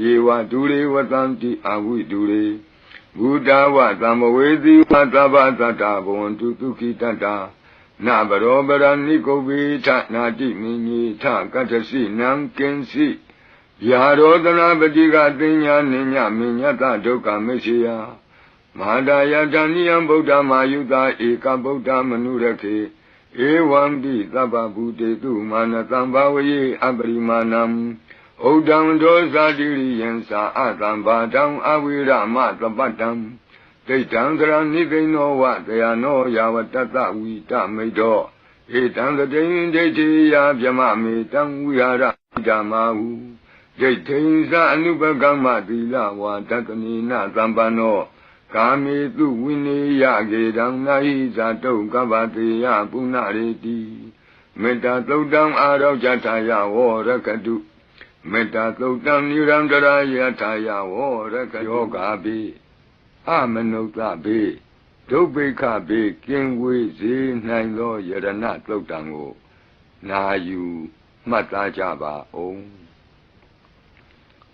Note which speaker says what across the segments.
Speaker 1: ယေဝဒူရေဝတံတိအာဝိဒူရေဘုဒ္ဓဝသံဘဝေတိဝသဗ္ဗသတ္တဘဝန္တုဒုခိတတ္တာနဗရောပရဏိကုဗ္ဗေထနာတိမင်းကြီးထကတ္ထစီနံကင်စီယာရောဒနာပတိကသိညာနိညမညတဒုက္ခမရှိယမဟာဒယတဏိယံဗုဒ္ဓမာယုတာဧကဗုဒ္ဓမနုရခေဧဝံတိသဗ္ဗဗုတေတုမာနတံဘာဝယေအပရိမာဏံ ဥဒံဒောဇာတိရိယံသာအတံဘာတံအဝိရမသပတ္တံဒိဋ္ဌံသရဏိသိဏောဝတယနောယာဝတတဝိတမိတ်တော်ဧတံတတိယဒိဋ္ဌိယဗျမမေတံဝိဟာရဓမ္မာဟုဒိဋ္ဌိသအနုပကမ္မသီလဝါတတနိနသံပန္နောကာမေတုဝိနေယကေတံနာဟိဇာတုကပ္ပတေယပုဏ္ဏရေတိမေတ္တာသုတ်တံအာရောဇထာယဝရကတု မေတ္တာသုတ်တံနိရန္တရာယထာယဝရကယောဂာပိအမနုဿပိဒုဗ္ဗိခပိကင်ဝေစေနိုင်သောယရဏသုတ်တံကို နာယူမှတ်သားကြပါအောင်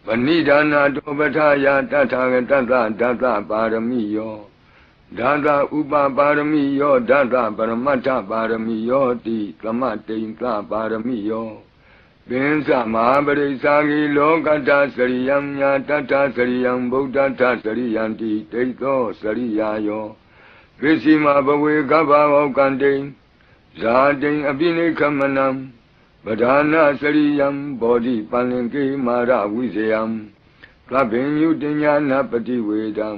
Speaker 1: ဗဏိဒါနာတောပထာယတထာဂတတဒတပါရမိယောဒါသဥပပါရမိယောဒါသပရမတ္ထပါရမိယောတိသမတိန်သပါရမိယော ပင်စမဟာပရိစ္ဆာဂီလောကတ္တစရိယံညာတတ္ထစရိယံဗုဒ္ဓတ္ထစရိယံတိဒိဋ္ဌောစရိယာယောပစ္စည်းမဘဝေကဗ္ဗဝကံတိဇာတိအပိနိခမနံပဓာနာစရိယံဘောဓိပန္လင်ကေမာရဝိဇယံသဗ္ဗညုတညာနာပတိဝေဒံ